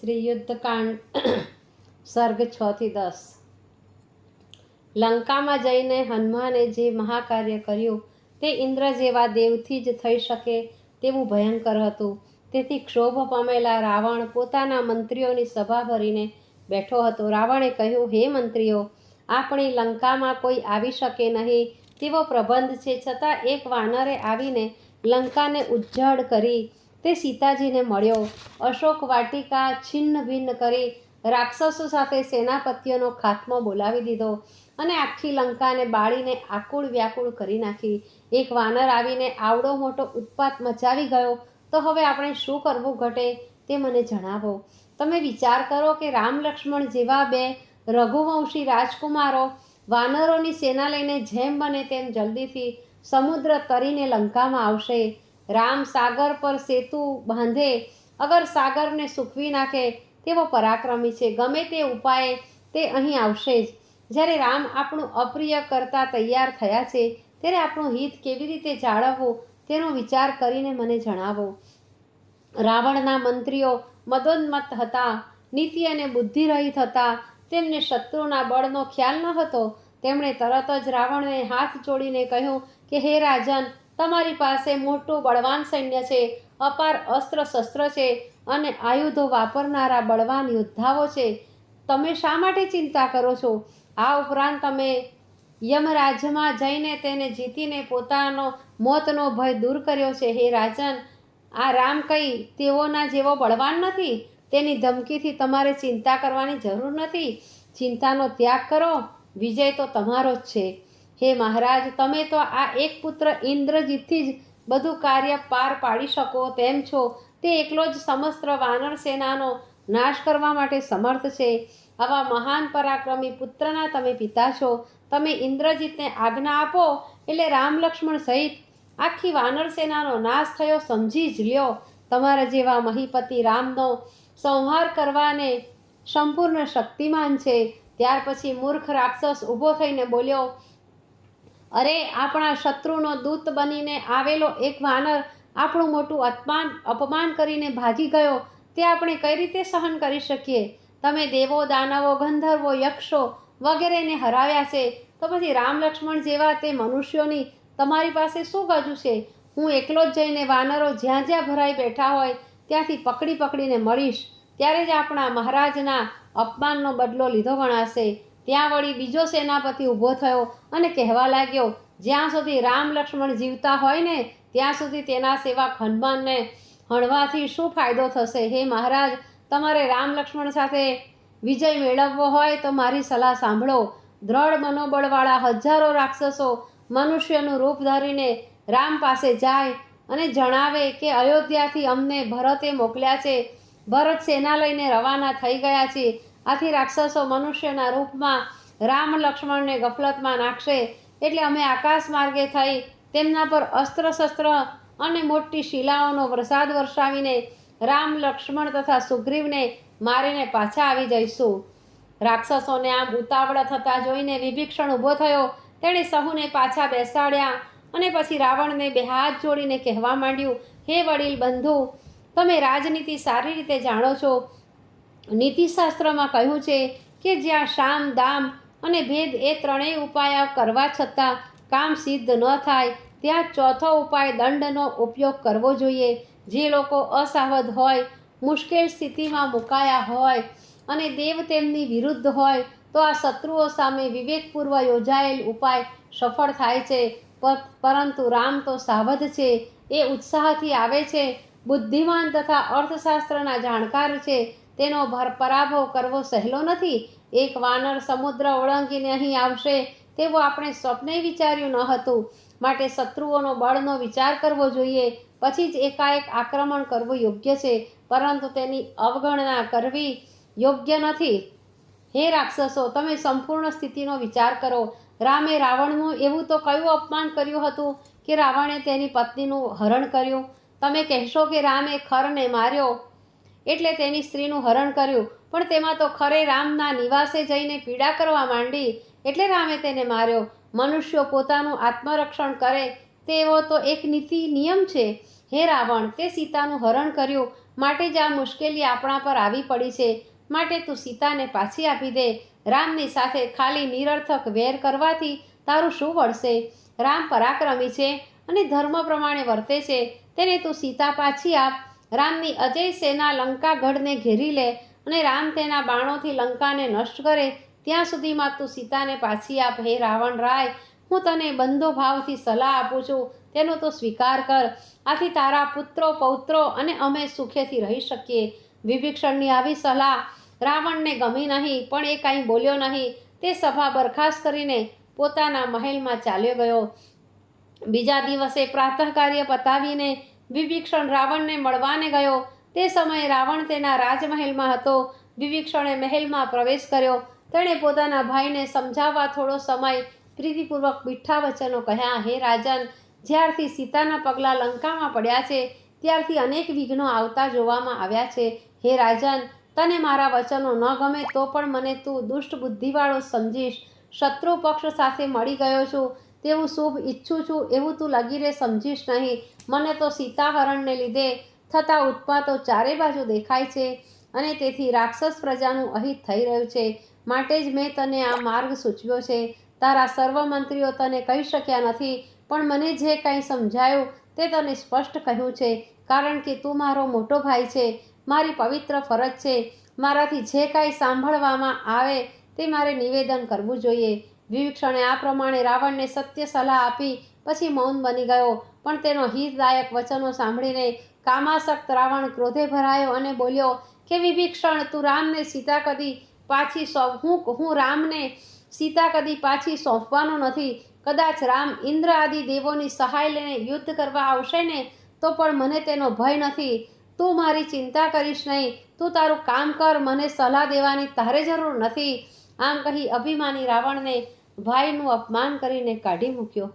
શ્રી યુદ્ધકાંડ સર્ગ છ થી દસ. લંકામાં જઈને હનુમાને જે મહાકાર્ય કર્યું, તે ઇન્દ્ર જેવા દેવથી જ થઈ શકે તેવું ભયંકર હતું. તેથી ક્ષોભ પામેલા રાવણ પોતાના મંત્રીઓની સભા ભરીને બેઠો હતો. રાવણે કહ્યું, હે મંત્રીઓ, આપણી લંકામાં કોઈ આવી શકે નહીં. તેવો પ્રબંધ છે. છતાં એક વાનરે આવીને લંકાને ઉજ્જડ કરી તે સીતાજીને મળ્યો. અશોક વાટિકા છિન્ન ભિન્ન કરી રાક્ષસો સાથે સેનાપતિઓનો ખાત્મો બોલાવી દીધો અને આખી લંકાને બાળીને આકુળ વ્યાકુળ કરી નાખી. એક વાનર આવીને આવડો મોટો ઉત્પાત મચાવી ગયો. તો હવે આપણે શું કરવું ઘટે તે મને જણાવો. તમે વિચાર કરો કે રામ લક્ષ્મણ જેવા બે રઘુવંશી રાજકુમારો વાનરોની સેના લઈને જેમ બને તેમ જલ્દીથી સમુદ્ર તરીને લંકામાં આવશે. રામ સાગર પર સેતુ બાંધે, અગર સાગરને સૂકવી નાખે તેવો પરાક્રમી છે. ગમે તે ઉપાયે તે અહીં આવશે જ. જ્યારે રામ આપણું અપ્રિય કરતા તૈયાર થયા છે, ત્યારે આપણું હિત કેવી રીતે જાળવવું તેનો વિચાર કરીને મને જણાવો. રાવણના મંત્રીઓ મદોન્મત હતા, નીતિ અને બુદ્ધિરહિત હતા. તેમને શત્રુના બળનો ખ્યાલ ન હતો. તેમણે તરત જ રાવણને હાથ જોડીને કહ્યું કે, હે રાજન તમારી પાસે મોટું બળવાન સૈન્ય છે, અપાર અસ્ત્ર શસ્ત્ર છે અને આયુધો વાપરનારા બળવાન યોદ્ધાઓ છે. તમે શા માટે ચિંતા કરો છો? આ ઉપરાંત તમે યમરાજમાં જઈને તેને જીતીને પોતાનો મોતનો ભય દૂર કર્યો છે. હે રાજન, આ રામ કઈ તેઓના જેવો બળવાન નથી? તેની ધમકીથી તમારે ચિંતા કરવાની જરૂર નથી. ચિંતાનો ત્યાગ કરો. વિજય તો તમારો જ છે. હે મહારાજ, તમે તો આ એક પુત્ર ઇન્દ્રજીતથી જ બધું કાર્ય પાર પાડી શકો તેમ છો. તે એકલો જ સમસ્ત વાનર સેનાનો નાશ કરવા માટે સમર્થ છે. આવા મહાન પરાક્રમી પુત્રના તમે પિતા છો. તમે ઇન્દ્રજીતને આજ્ઞા આપો એટલે રામ લક્ષ્મણ સહિત આખી વાનર સેનાનો નાશ થયો સમજી જ લ્યો. તમારા જેવા મહીપતિ રામનો સંહાર કરવાને સંપૂર્ણ શક્તિમાન છે. ત્યાર પછી મૂર્ખ રાક્ષસ ઊભો થઈને બોલ્યો અરે, આપણા શત્રુનો દૂત બનીને આવેલો એક વાનર આપણું મોટું અપમાન અપમાન કરીને ભાગી ગયો. તે આપણે કઈ રીતે સહન કરી શકીએ? તમે દેવો, દાનવો, ગંધર્વો, યક્ષો વગેરેને હરાવ્યા છે. તો પછી રામ લક્ષ્મણ જેવા તે મનુષ્યોની તમારી પાસે શું ગજુ છે? હું એકલો જ જઈને વાનરો જ્યાં જ્યાં ભરાઈ બેઠા હોય ત્યાંથી પકડી પકડીને મળીશ. ત્યારે જ આપણા મહારાજના અપમાનનો બદલો લીધો ગણાશે. ત્યાં વળી બીજો સેનાપતિ ઊભો થયો અને કહેવા લાગ્યો, જ્યાં સુધી રામ લક્ષ્મણ જીવતા હોય ને, ત્યાં સુધી તેના સેવક હનુમાનને હણવાથી શું ફાયદો થશે? હે મહારાજ, તમારે રામ લક્ષ્મણ સાથે વિજય મેળવવો હોય તો મારી સલાહ સાંભળો. દ્રઢ મનોબળવાળા હજારો રાક્ષસો મનુષ્યનું રૂપ ધરીને રામ પાસે જાય અને જણાવે કે અયોધ્યાથી અમને ભરતે મોકલ્યા છે. ભરત સેના લઈને રવાના થઈ ગયા છે. આથી રાક્ષસો મનુષ્યના રૂપમાં રામ લક્ષ્મણને ગફલતમાં નાખશે એટલે અમે આકાશ માર્ગે થઈ તેમના પર અસ્ત્ર શસ્ત્ર અને મોટી શિલાઓનો વરસાદ વરસાવીને રામ લક્ષ્મણ તથા સુગ્રીવને મારીને પાછા આવી જઈશું. રાક્ષસોને આમ ઉતાવળ થતાં જોઈને વિભીક્ષણ ઊભો થયો. તેણે સહુને પાછા બેસાડ્યા અને પછી રાવણને બે હાથ જોડીને કહેવા માંડ્યું, હે વડીલ બંધુ, તમે રાજનીતિ સારી રીતે જાણો છો. નીતિશાસ્ત્રમાં કહ્યું છે કે જ્યાં શામ, દામ અને ભેદ એ ત્રણેય ઉપાય કરવા છતાં કામ સિદ્ધ ન થાય, ત્યાં ચોથો ઉપાય દંડનો ઉપયોગ કરવો જોઈએ. જે લોકો અસાવધ હોય, મુશ્કેલ સ્થિતિમાં મુકાયા હોય અને દેવ તેમની વિરુદ્ધ હોય, તો આ શત્રુઓ સામે વિવેકપૂર્વ યોજાયેલ ઉપાય સફળ થાય છે. પરંતુ રામ તો સાવધ છે. એ ઉત્સાહથી આવે છે બુદ્ધિમાન તથા અર્થશાસ્ત્રના જાણકાર છે. તેનો ભર પરાભવ કરવો સહેલો નથી. એક વાનર સમુદ્ર ઓળંગીને અહીં આવશે તેવું આપણે સ્વપ્ને વિચાર્યું ન હતું. માટે શત્રુઓનો બળનો વિચાર કરવો જોઈએ. પછી જ એકાએક આક્રમણ કરવું યોગ્ય છે. પરંતુ તેની અવગણના કરવી યોગ્ય નથી. હે રાક્ષસો, તમે સંપૂર્ણ સ્થિતિનો વિચાર કરો. રામે રાવણનું એવું તો કયું અપમાન કર્યું હતું કે રાવણે તેની પત્નીનું હરણ કર્યું? તમે કહેશો કે રામે ખરને માર્યો? એટલે તેની સ્ત્રીનું હરણ કર્યું. પણ તેમાં તો ખરે રામના નિવાસે જઈને પીડા કરવા માંડી. એટલે રામે તેને માર્યો. મનુષ્યો પોતાનું આત્મરક્ષણ કરે. તેવો તો એક નીતિ નિયમ છે. હે રાવણ, તે સીતાનું હરણ કર્યું. માટે જ આ મુશ્કેલી આપણા પર આવી પડી છે. માટે તું સીતાને પાછી આપી દે. રામની સાથે ખાલી નિરર્થક વેર કરવાથી તારું શું વળશે? રામ પરાક્રમી છે અને ધર્મ પ્રમાણે વર્તે છે, તેને તું સીતા પાછી આપ. રામની અજય સેના લંકાગઢને ઘેરી લે અને રામ તેના બાણોથી લંકાને નષ્ટ કરે, ત્યાં સુધીમાં તું સીતાને પાછી આપ. હે રાવણ રાય, હું તને બંધો ભાવથી સલાહ આપું છું, તેનો તો સ્વીકાર કર. આથી તારા પુત્રો, પૌત્રો અને અમે સુખેથી રહી શકીએ. વિભીક્ષણની આવી સલાહ રાવણને ગમી નહીં, પણ એ કાંઈ બોલ્યો નહીં. તે સભા બરખાસ્ત કરીને પોતાના મહેલમાં ચાલ્યો ગયો. બીજા દિવસે પ્રાતઃ કાર્ય પતાવીને વિભીક્ષણ રાવણને મળવાને ગયો. તે સમયે રાવણ તેના રાજમહેલમાં હતો. વિભીક્ષણે મહેલમાં પ્રવેશ કર્યો. તેણે પોતાના ભાઈને સમજાવવા થોડો સમય પ્રીતિપૂર્વક મીઠા વચનો કહ્યા, હે રાજન, જ્યારથી સીતાના પગલાં લંકામાં પડ્યા છે, ત્યારથી અનેક વિઘ્નો આવતા જોવામાં આવ્યા છે. હે રાજન, તને મારા વચનો ન ગમે તો પણ મને તું દુષ્ટ બુદ્ધિવાળો સમજીશ. શત્રુ પક્ષ સાથે મળી ગયો છું. તેવું શુભ ઈચ્છું છું એવું તું લગીરે સમજીશ નહીં. મને તો સીતાહરણને લીધે થતા ઉત્પાતો ચારે બાજુ દેખાય છે અને તેથી રાક્ષસ પ્રજાનું અહિત થઈ રહ્યું છે. માટે જ મેં તને આ માર્ગ સૂચવ્યો છે. તારા સર્વ મંત્રીઓ તને કહી શક્યા નથી, પણ મને જે કાંઈ સમજાયું તે તને સ્પષ્ટ કહ્યું છે, કારણ કે તું મારો મોટો ભાઈ છે, મારી પવિત્ર ફરજ છે. મારાથી જે કાંઈ સાંભળવામાં આવે તે મારે નિવેદન કરવું જોઈએ. વિભીક્ષણે આ પ્રમાણે રાવણને સત્ય સલાહ આપી પછી મૌન બની ગયો. પણ તેનો હિતદાયક વચનો સાંભળીને કામાસક્ત રાવણ ક્રોધે ભરાયો અને બોલ્યો, કે વિભીક્ષણ તું રામને સીતા કદી પાછી સોંપ હું હું રામને સીતા કદી પાછી સોંપવાનો નથી. કદાચ રામ ઇન્દ્ર આદિ દેવોની સહાય લઈને યુદ્ધ કરવા આવશે ને, તો પણ મને તેનો ભય નથી. તું મારી ચિંતા કરીશ નહીં. તું તારું કામ કર, મને સલાહ દેવાની તારે જરૂર નથી. આમ કહી અભિમાની રાવણને ભાઈનું અપમાન કરીને કાઢી મૂક્યો.